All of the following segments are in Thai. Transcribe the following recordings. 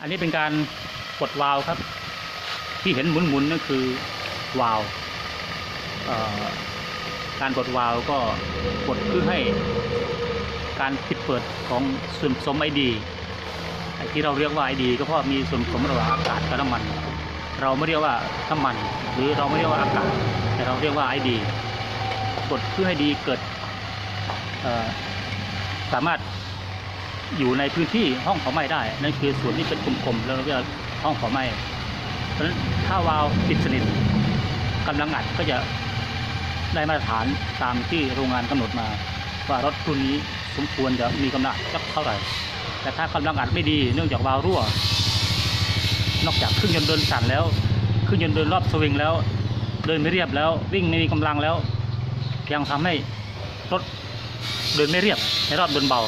อันนี้เป็นการกดวาล์วครับ ที่เห็นหมุนๆนั่นคือวาล์วการกดวาล์วก็กดเพื่อให้การปิดเปิดของส่วนผสมไอดีที่เราเรียกว่าไอดี ก็เพราะมีส่วนผสมระหว่างอากาศกับน้ำมัน เราไม่เรียกว่าน้ำมัน หรือเราไม่เรียกว่าอากาศแต่เราเรียกว่าไอดี กดเพื่อให้ดีเกิดสามารถ อยู่ในพื้นที่ห้องเผาไหม้ได้ นั่นคือส่วนที่เป็นกลมๆแล้วเราเรียกว่าห้องเผาไหม้เพราะฉะนั้นถ้าวาล์วปิดสนิทกำลังอัดก็จะได้มาตรฐานตามที่โรงงานกำหนดมา ว่ารถรุ่นนี้สมควรจะมีกำลังอัดสักเท่าไหร่ แต่ถ้ากำลังอัดไม่ดีเนื่องจากวาล์วรั่ว นอกจากเครื่องยนต์เดินสั่นแล้วเครื่องยนต์เดินรอบสวิงแล้ว เดินไม่เรียบแล้ววิ่งไม่มีกำลังแล้ว ยังทำให้รถเดินไม่เรียบในรอบเดินเบา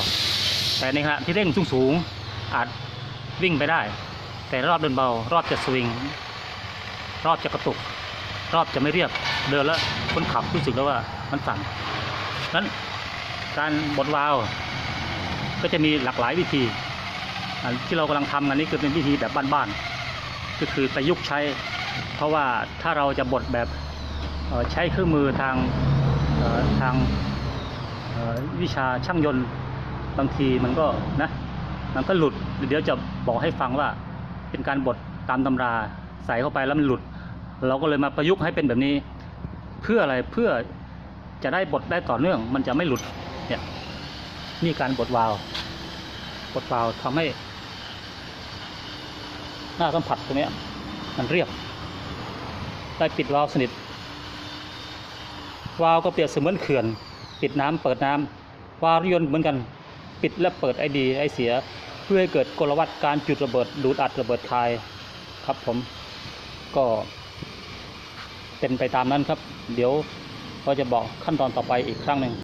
แต่ในขณะที่เร่งสูงสูงๆอาจวิ่งไปได้ แต่รอบเดินเบา รอบจะสวิง รอบจะกระตุก รอบจะไม่เรียบเดินแล้วคนขับรู้สึกแล้วว่ามันสั่นนั้นการบดวาล์วก็จะมีหลากหลายวิธี ที่เรากำลังทำกันนี้คือเป็นวิธีแบบบ้านๆก็คือประยุกต์ใช้ เพราะว่าถ้าเราจะบดแบบใช้เครื่องมือทางทางวิชาช่างยนต์ บางทีมันก็นะ มันก็หลุด เดี๋ยวจะบอกให้ฟังว่า เป็นการบดตามตำราใส่เข้าไปแล้วมันหลุด เราก็เลยมาประยุกต์ให้เป็นแบบนี้ เพื่ออะไรเพื่อจะได้บดได้ต่อเนื่อง มันจะไม่หลุดเนี่ยนี่การบดวาล์วบดวาล์วทำให้ หน้าสัมผัสตรงนี้มันเรียบ ได้ปิดวาล์วสนิท วาล์วก็เปรียบเสมือนเขื่อน ปิดน้ำเปิดน้ำวาล์วยนต์เหมือนกัน ปิดและเปิดไอดีไอเสีย เพื่อให้เกิดกลวัตการจุดระเบิดดูดอัดระเบิดคายครับผมก็เป็นไปตามนั้นครับ เดี๋ยวเราจะบอกขั้นตอนต่อไปอีกครั้งหนึ่ง